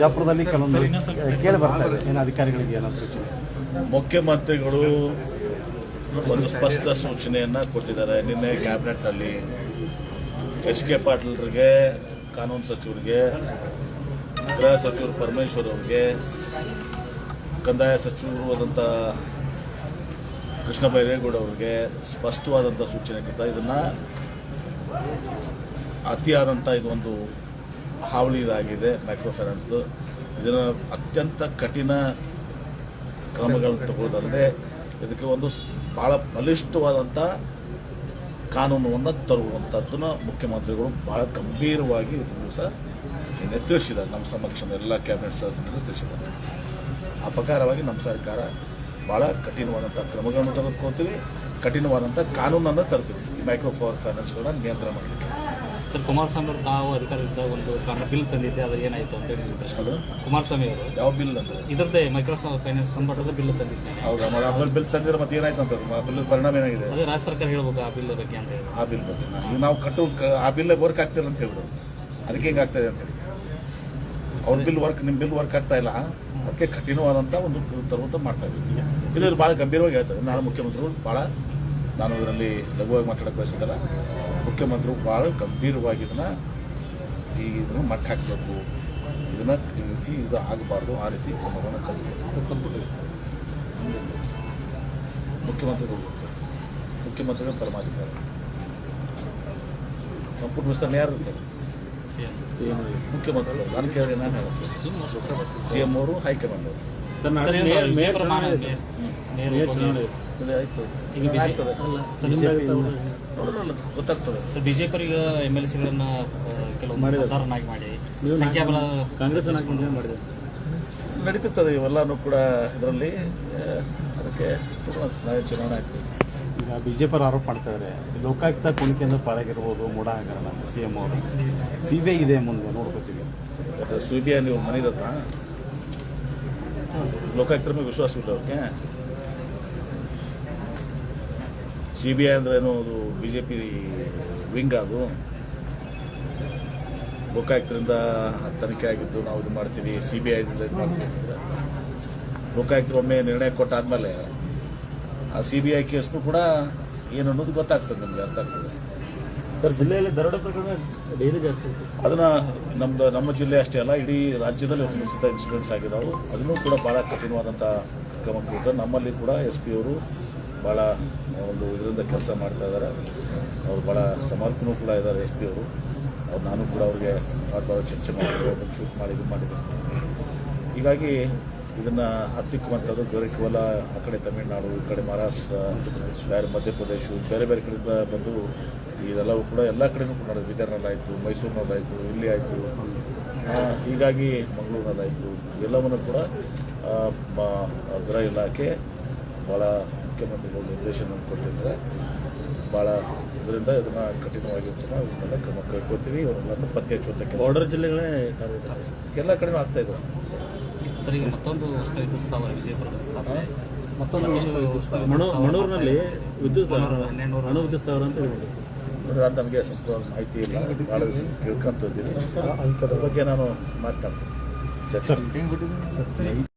ಬಿಜಾಪುರದಲ್ಲಿ ಕೆಲವೊಂದು ಕೇಳಿ ಬರ್ತಾ ಇದೆ. ಏನು ಅಧಿಕಾರಿಗಳಿಗೆ ಏನಾದ್ರು ಸೂಚನೆ? ಮುಖ್ಯಮಂತ್ರಿಗಳು ಒಂದು ಸ್ಪಷ್ಟ ಸೂಚನೆಯನ್ನು ಕೊಟ್ಟಿದ್ದಾರೆ. ನಿನ್ನೆ ಕ್ಯಾಬಿನೆಟ್ನಲ್ಲಿ ಎಚ್ ಕೆ ಪಾಟೀಲ್ರಿಗೆ, ಕಾನೂನು ಸಚಿವರಿಗೆ, ಗೃಹ ಸಚಿವರು ಪರಮೇಶ್ವರ್ ಅವರಿಗೆ, ಕಂದಾಯ ಸಚಿವರು ಆದಂಥ ಕೃಷ್ಣ ಬೈರೇಗೌಡ ಅವರಿಗೆ ಸ್ಪಷ್ಟವಾದಂಥ ಸೂಚನೆ ಕೊಡ್ತಾ ಇದನ್ನು ಅತಿಯಾದಂಥ ಇದೊಂದು ಹಾವಳಿ ಇದಾಗಿದೆ ಮೈಕ್ರೋ ಫೈನಾನ್ಸ್ ಇದನ್ನು ಅತ್ಯಂತ ಕಠಿಣ ಕ್ರಮಗಳನ್ನು ತಗೊಳ್ಳೋದಲ್ಲದೆ ಇದಕ್ಕೆ ಒಂದು ಬಹಳ ಬಲಿಷ್ಠವಾದಂಥ ಕಾನೂನನ್ನು ತರುವಂಥದ್ದನ್ನ ಮುಖ್ಯಮಂತ್ರಿಗಳು ಬಹಳ ಗಂಭೀರವಾಗಿ ಇವತ್ತು ದಿವಸ ನಿನ್ನೆ ತಿಳಿಸಿದ್ದಾರೆ ನಮ್ಮ ಸಮಕ್ಷ ಎಲ್ಲ ಕ್ಯಾಬಿನೆಟ್ ಸದಸ್ಯರು ತಿಳಿಸಿದ್ದಾರೆ. ಆ ಪ್ರಕಾರವಾಗಿ ನಮ್ಮ ಸರ್ಕಾರ ಭಾಳ ಕಠಿಣವಾದಂಥ ಕ್ರಮಗಳನ್ನು ತೆಗೆದುಕೊಳ್ತೀವಿ. ಕಠಿಣವಾದಂಥ ಕಾನೂನನ್ನು ತರ್ತೀವಿ. ಈ ಮೈಕ್ರೋ ಫೈನಾನ್ಸ್ಗಳನ್ನ ನಿಯಂತ್ರಣ ಮಾಡಲಿಕ್ಕೆ. ಸರ್ ಕುಮಾರಸ್ವಾಮಿ ಅವರು ತಾವು ಅಧಿಕಾರದಿಂದ ಒಂದು ಕಾರಣ ಬಿಲ್ ತಂದಿದ್ದೆ ಅದು ಏನಾಯಿತು ಅಂತ ಹೇಳಿ ಪ್ರಶ್ನೆ ಕುಮಾರಸ್ವಾಮಿ ಅವರು ಯಾವ ಬಿಲ್ ಅಂತ ಇದರದ್ದೇ ಮೈಕ್ರೋಸಾಫ್ಟ್ ಫೈನಾನ್ಸ್ ಸಂಬಂಧದ ಬಿಲ್ ತಂದಿದ್ದೇನೆ ಹೌದಾ? ಆಮೇಲೆ ಬಿಲ್ ತಂದಿದ್ರೆ ಮತ್ತೆ ಏನಾಯ್ತು ಅಂತ ಆ ಬಿಲ್ ಪರಿಣಾಮ ಏನಾಗಿದೆ? ಅದೇ ರಾಜ್ಯ ಸರ್ಕಾರ ಹೇಳ್ಬೇಕು ಆ ಬಿಲ್ ಬಗ್ಗೆ ಅಂತ ಹೇಳಿ. ಆ ಬಿಲ್ ಬಗ್ಗೆ ನಾವು ಕಟ್ಟು ಆ ಬಿಲ್ ವರ್ಕ್ ಆಗ್ತಿಲ್ಲ ಅಂತ ಹೇಳ್ಬಿಡು ಅದಕ್ಕೆ ಹಿಂಗೆ ಅಂತ ಹೇಳಿ. ಅವ್ರ ಬಿಲ್ ವರ್ಕ್ ನಿಮ್ಮ ಬಿಲ್ ವರ್ಕ್ ಆಗ್ತಾ ಇಲ್ಲ. ಅದಕ್ಕೆ ಕಠಿಣವಾದಂಥ ಒಂದು ತರುವಂತ ಮಾಡ್ತಾ ಇದ್ದೀವಿ. ಇದು ಭಾಳ ಗಂಭೀರವಾಗಿ ಹೇಳ್ತಾರೆ ನಾನು ಮುಖ್ಯಮಂತ್ರಿಗಳು ಭಾಳ ನಾನು ಇದರಲ್ಲಿ ಲಘುವಾಗಿ ಮಾತಾಡಕ್ಕೆ ಬಯಸಿದ್ದಲ್ಲ. ಮುಖ್ಯಮಂತ್ರಿಗಳು ಭಾಳ ಗಂಭೀರವಾಗಿ ಇದನ್ನು ಈ ಇದನ್ನು ಮಟ್ಟ ಹಾಕಬೇಕು. ಇದನ್ನು ಈ ರೀತಿ ಇದು ಆಗಬಾರ್ದು ಆ ರೀತಿ ಕ್ರಮಗಳನ್ನು ಕಲಿಬೇಕು ಸ್ವಲ್ಪ. ಮುಖ್ಯಮಂತ್ರಿಗಳು ಮುಖ್ಯಮಂತ್ರಿಗಳು ಪರಮಾಧಿಕಾರಿ. ಸಂಪುಟ ವಿಸ್ತರಣೆ ಯಾರು ಇರ್ತಾರೆ. ಮುಖ್ಯಮಂತ್ರಿಗಳು. ನಾನು ಕೇಳಿದ್ರೆ ನಾನು ಹೇಳ್ತೀನಿ ಸಿ ಎಂ ಅವರು ಹೈಕಮಾಂಡ್ ಅವರು. ಇದು ಆಯ್ತು. ಈಗ ಆಗ್ತದೆ. ನೋಡೋಣ ಗೊತ್ತಾಗ್ತದೆ. ಸರ್ ಬಿಜೆಪಿ ಈಗ ಎಂ ಎಲ್ ಸಿಗಳನ್ನ ಕೆಲವೊಂದು ಮತದಾರನಾಗಿ ಮಾಡಿ ಸಂಖ್ಯಾಬಲ ಕಾಂಗ್ರೆಸ್ ನಡೀತಿರ್ತದೆ ಇವೆಲ್ಲನೂ ಕೂಡ ಇದರಲ್ಲಿ ಅದಕ್ಕೆ ನಾಳೆ ಚುನಾವಣೆ ಆಗ್ತದೆ. ಈಗ ಬಿಜೆಪಿ ಆರೋಪ ಮಾಡ್ತಾ ಇದ್ದಾರೆ ಲೋಕಾಯುಕ್ತ ಕುಣಿಕೆಯಿಂದ ಪಾರಾಗಿರ್ಬೋದು ಮೂಡ ಹಗರಣ ಸಿ ಎಂ ಅವರು. ಸಿ ಬಿ ಐ ಇದೆ ಮುಂದೆ ನೋಡ್ಕೋತೀವಿ. ಸಿ ಬಿ ಐ ನೀವು ಮನಿರತ್ತ ಲೋಕಾಯುಕ್ತರ ಮೇಲೆ ವಿಶ್ವಾಸ ಇಲ್ಲ ಅವ್ರಿಗೆ. ಸಿ ಬಿ ಐ ಅಂದ್ರೆ ಏನು ಅದು ಬಿ ಜೆ ಪಿ ವಿಂಗ್ ಅದು? ಲೋಕಾಯುಕ್ತರಿಂದ ತನಿಖೆ ಆಗಿದ್ದು ನಾವು ಇದು ಮಾಡ್ತೀವಿ ಸಿ ಬಿ ಐದಿಂದ ಇದು ಮಾಡ್ತೀವಿ ಲೋಕಾಯುಕ್ತರು ಒಮ್ಮೆ ನಿರ್ಣಯ ಕೊಟ್ಟಾದ್ಮೇಲೆ ಆ ಸಿ ಬಿ ಐ ಕೇಸ್ನು ಕೂಡ ಏನು ಅನ್ನೋದು ಗೊತ್ತಾಗ್ತದೆ ನಮಗೆ ಅರ್ಥ ಆಗ್ತದೆ. ಸರ್ ಜಿಲ್ಲೆಯಲ್ಲಿ ದರೋಡೆ ಪ್ರಕರಣ ಡೈಲಿ ಜಾಸ್ತಿ ಅದನ್ನ ನಮ್ದು ನಮ್ಮ ಜಿಲ್ಲೆ ಅಷ್ಟೇ ಅಲ್ಲ ಇಡೀ ರಾಜ್ಯದಲ್ಲಿ ಒಂದು ಸುತ್ತ ಇನ್ಸಿಡೆಂಟ್ಸ್ ಆಗಿದ್ದಾವೆ ಅದನ್ನು ಕೂಡ ಭಾಳ ಕಠಿಣವಾದಂಥ ಕ್ರಮ ಕೂಡ ನಮ್ಮಲ್ಲಿ ಕೂಡ ಎಸ್ ಪಿ ಅವರು ಭಾಳ ಒಂದು ಇದರಿಂದ ಕೆಲಸ ಮಾಡ್ತಾ ಇದ್ದಾರೆ ಅವರು ಭಾಳ ಸಮರ್ಥನೂ ಕೂಡ ಇದ್ದಾರೆ ಎಸ್ ಪಿ ಅವರು. ಅವ್ರು ನಾನು ಕೂಡ ಅವ್ರಿಗೆ ಭಾಳ ಭಾಳ ಚರ್ಚೆ ಮಾಡಿದ್ರು ಶೂಟ್ ಮಾಡಿ ಇದು ಮಾಡಿದೆ. ಹೀಗಾಗಿ ಇದನ್ನು ಹತ್ತಿಕ್ಕುವಂಥದ್ದು ಬೇರೆ ಕೇವಲ ಆ ಕಡೆ ತಮಿಳುನಾಡು, ಈ ಕಡೆ ಮಹಾರಾಷ್ಟ್ರ, ಬೇರೆ ಮಧ್ಯಪ್ರದೇಶ, ಬೇರೆ ಬೇರೆ ಕಡೆಯಿಂದ ಬಂದು ಇದೆಲ್ಲವೂ ಕೂಡ ಎಲ್ಲ ಕಡೆನೂ ಕೂಡ. ಬೀದರ್ನಲ್ಲಾಯಿತು ಮೈಸೂರಿನಲ್ಲಾಯಿತು, ಇಲ್ಲಿ ಆಯಿತು. ಹೀಗಾಗಿ ಮಂಗಳೂರಿನಲ್ಲಾಯಿತು. ಎಲ್ಲವನ್ನು ಕೂಡ ಗೃಹ ಇಲಾಖೆ ಭಾಳ ಮುಖ್ಯಮಂತ್ರಿಗಳು ನಿರ್ದೇಶನ ಕೊಟ್ಟಿದ್ದಾರೆ. ಭಾಳ ಇದರಿಂದ ಇದನ್ನು ಕಠಿಣವಾಗಿ ನಾವು ಇದನ್ನೆಲ್ಲ ಕ್ರಮ ಕೈಗೊಳ್ತೀವಿ. ಇವರೆಲ್ಲರನ್ನು ಪತ್ತೆ ಹಚ್ಚುವಂಥ ಬಾರ್ಡರ್ ಜಿಲ್ಲೆಗಳೇ ಎಲ್ಲ ಕಡೆ ಆಗ್ತಾ ಇದೆ. ಸರಿ ಈಗ ಮತ್ತೊಂದು ಇದು ಸ್ಥಾವರ ವಿಜಯಪುರದ ಸ್ಥಾಪನೆ ಮತ್ತೊಂದು ಮಣೂರಿನಲ್ಲಿ ವಿದ್ಯುತ್ ಅಣು ವಿದ್ಯುತ್ ಸ್ಥಾವರ ಅಂತ ಹೇಳ್ಬೋದು. ಅದು ನಮಗೆ ಸ್ವಲ್ಪ ಮಾಹಿತಿ ಇಲ್ಲ. ಭಾಳ ದಿವಸ ಕೇಳ್ಕೊಂತ ಇದ್ದೀನಿ ಅದ್ರ ಬಗ್ಗೆ ನಾನು ಮಾತಾಡ್ತೀನಿ. ಚರ್ಚೆ